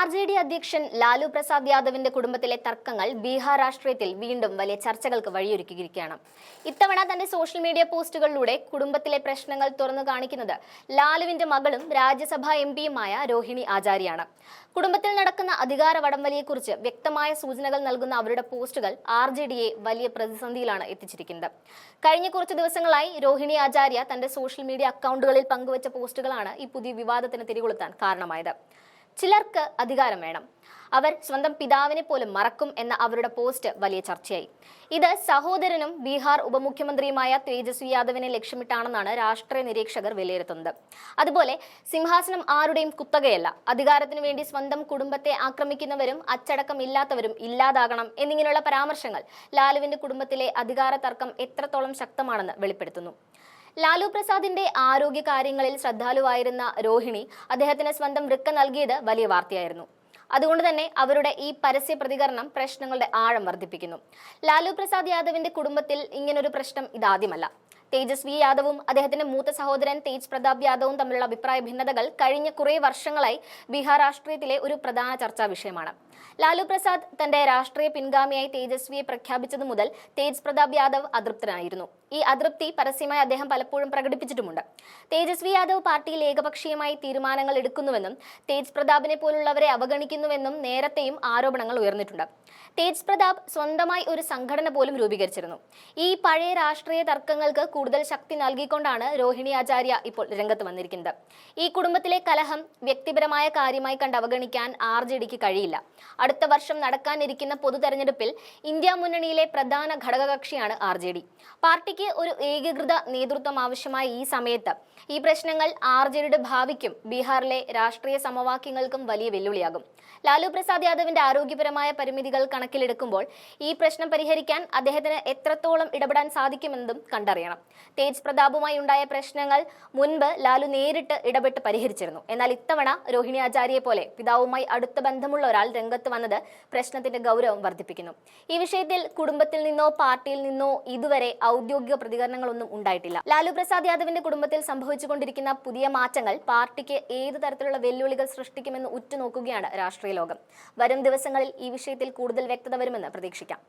R J D അധ്യക്ഷൻ ലാലു പ്രസാദ് യാദവിന്റെ കുടുംബത്തിലെ തർക്കങ്ങൾ ബീഹാർ രാഷ്ട്രീയത്തിൽ വീണ്ടും വലിയ ചർച്ചകൾക്ക് വഴിയൊരുക്കിയിരിക്കുകയാണ്. ഇത്തവണ തന്റെ സോഷ്യൽ മീഡിയ പോസ്റ്റുകളിലൂടെ കുടുംബത്തിലെ പ്രശ്നങ്ങൾ തുറന്നു കാണിക്കുന്നത് ലാലുവിന്റെ മകളും രാജ്യസഭാ എം പിയുമായ രോഹിണി ആചാര്യാണ് കുടുംബത്തിൽ നടക്കുന്ന അധികാര വടംവലിയെക്കുറിച്ച് വ്യക്തമായ സൂചനകൾ നൽകുന്ന അവരുടെ പോസ്റ്റുകൾ ആർ ജെ ഡിയെ വലിയ പ്രതിസന്ധിയിലാണ് എത്തിച്ചിരിക്കുന്നത്. കഴിഞ്ഞ കുറച്ച് ദിവസങ്ങളായി രോഹിണി ആചാര്യ തന്റെ സോഷ്യൽ മീഡിയ അക്കൗണ്ടുകളിൽ പങ്കുവച്ച പോസ്റ്റുകളാണ് ഈ പുതിയ വിവാദത്തിന് തിരികൊളുത്താൻ കാരണമായത്. ചിലർക്ക് അധികാരം വേണം. അവർ സ്വന്തം പിതാവിനെ പോലും മറക്കും എന്ന അവരുടെ പോസ്റ്റ് വലിയ ചർച്ചയായി. ഇത് സഹോദരനും ബീഹാർ ഉപമുഖ്യമന്ത്രിയുമായ തേജസ്വി യാദവിനെ ലക്ഷ്യമിട്ടാണെന്നാണ് രാഷ്ട്രീയ നിരീക്ഷകർ വിലയിരുത്തുന്നത്. അതുപോലെ സിംഹാസനം ആരുടെയും കുത്തകയല്ല. അധികാരത്തിനു വേണ്ടി സ്വന്തം കുടുംബത്തെ ആക്രമിക്കുന്നവരും അച്ചടക്കം ഇല്ലാത്തവരും ഇല്ലാതാകണം എന്നിങ്ങനെയുള്ള പരാമർശങ്ങൾ ലാലുവിന്റെ കുടുംബത്തിലെ അധികാര തർക്കം എത്രത്തോളം ശക്തമാണെന്ന് വെളിപ്പെടുത്തുന്നു. ലാലു പ്രസാദിന്റെ ആരോഗ്യ കാര്യങ്ങളിൽ ശ്രദ്ധാലുവായിരുന്ന രോഹിണി അദ്ദേഹത്തിന് സ്വന്തം വൃക്ക നൽകിയത് വലിയ വാർത്തയായിരുന്നു. അതുകൊണ്ട് തന്നെ അവരുടെ ഈ പരസ്യ പ്രതികരണം പ്രശ്നങ്ങളുടെ ആഴം വർദ്ധിപ്പിക്കുന്നു. ലാലു പ്രസാദ് യാദവിന്റെ കുടുംബത്തിൽ ഇങ്ങനൊരു പ്രശ്നം ഇതാദ്യമല്ല. തേജസ്വി യാദവും അദ്ദേഹത്തിന്റെ മൂത്ത സഹോദരൻ തേജ് പ്രതാപ് യാദവും തമ്മിലുള്ള അഭിപ്രായ ഭിന്നതകൾ കഴിഞ്ഞ കുറേ വർഷങ്ങളായി ബീഹാർ രാഷ്ട്രീയത്തിലെ ഒരു പ്രധാന ചർച്ചാ വിഷയമാണ്. ലാലു പ്രസാദ് തന്റെ രാഷ്ട്രീയ പിൻഗാമിയായി തേജസ്വിയെ പ്രഖ്യാപിച്ചതു മുതൽ തേജ് പ്രതാപ് യാദവ് അതൃപ്തനായിരുന്നു. ഈ അതൃപ്തി പരസ്യമായി അദ്ദേഹം പലപ്പോഴും പ്രകടിപ്പിച്ചിട്ടുമുണ്ട്. തേജസ്വി യാദവ് പാർട്ടിയിൽ ഏകപക്ഷീയമായി തീരുമാനങ്ങൾ എടുക്കുന്നുവെന്നും തേജ് പ്രതാപിനെ പോലുള്ളവരെ അവഗണിക്കുന്നുവെന്നും നേരത്തെയും ആരോപണങ്ങൾ ഉയർന്നിട്ടുണ്ട്. തേജ് പ്രതാപ് സ്വന്തമായി ഒരു സംഘടന പോലും രൂപീകരിച്ചിരുന്നു. ഈ പഴയ രാഷ്ട്രീയ തർക്കങ്ങൾക്ക് കൂടുതൽ ശക്തി നൽകിക്കൊണ്ടാണ് രോഹിണി ആചാര്യ ഇപ്പോൾ രംഗത്ത് വന്നിരിക്കുന്നത്. ഈ കുടുംബത്തിലെ കലഹം വ്യക്തിപരമായ കാര്യമായി കണ്ട് അവഗണിക്കാൻ ആർ ജെ ഡിക്ക് കഴിയില്ല. അടുത്ത വർഷം നടക്കാനിരിക്കുന്ന പൊതു തെരഞ്ഞെടുപ്പിൽ ഇന്ത്യ മുന്നണിയിലെ പ്രധാന ഘടകകക്ഷിയാണ് ആർ ജെ ഡി പാർട്ടിക്ക് ഒരു ഏകീകൃത നേതൃത്വം ആവശ്യമായ ഈ സമയത്ത് ഈ പ്രശ്നങ്ങൾ ആർ ജെ ഡിയുടെ ഭാവിക്കും ബീഹാറിലെ രാഷ്ട്രീയ സമവാക്യങ്ങൾക്കും വലിയ വെല്ലുവിളിയാകും. ലാലു പ്രസാദ് യാദവിന്റെ ആരോഗ്യപരമായ പരിമിതികൾ കണക്കിലെടുക്കുമ്പോൾ ഈ പ്രശ്നം പരിഹരിക്കാൻ അദ്ദേഹത്തിന് എത്രത്തോളം ഇടപെടാൻ സാധിക്കുമെന്നും കണ്ടറിയണം. തേജ് പ്രതാപുമായി ഉണ്ടായ പ്രശ്നങ്ങൾ മുൻപ് ലാലു നേരിട്ട് ഇടപെട്ട് പരിഹരിച്ചിരുന്നു. എന്നാൽ ഇത്തവണ രോഹിണി ആചാര്യയെ പോലെ പിതാവുമായി അടുത്ത ബന്ധമുള്ള ഒരാൾ രംഗത്ത് വന്നത് പ്രശ്നത്തിന്റെ ഗൗരവം വർദ്ധിപ്പിക്കുന്നു. ഈ വിഷയത്തിൽ കുടുംബത്തിൽ നിന്നോ പാർട്ടിയിൽ നിന്നോ ഇതുവരെ ഔദ്യോഗിക പ്രതികരണങ്ങളൊന്നും ഉണ്ടായിട്ടില്ല. ലാലു പ്രസാദ് യാദവിന്റെ കുടുംബത്തിൽ സംഭവിച്ചുകൊണ്ടിരിക്കുന്ന പുതിയ മാറ്റങ്ങൾ പാർട്ടിക്ക് ഏത് തരത്തിലുള്ള വെല്ലുവിളികൾ സൃഷ്ടിക്കുമെന്ന് ഉറ്റുനോക്കുകയാണ് രാഷ്ട്രീയ ലോകം. വരും ദിവസങ്ങളിൽ ഈ വിഷയത്തിൽ കൂടുതൽ വ്യക്തത വരുമെന്ന് പ്രതീക്ഷിക്കാം.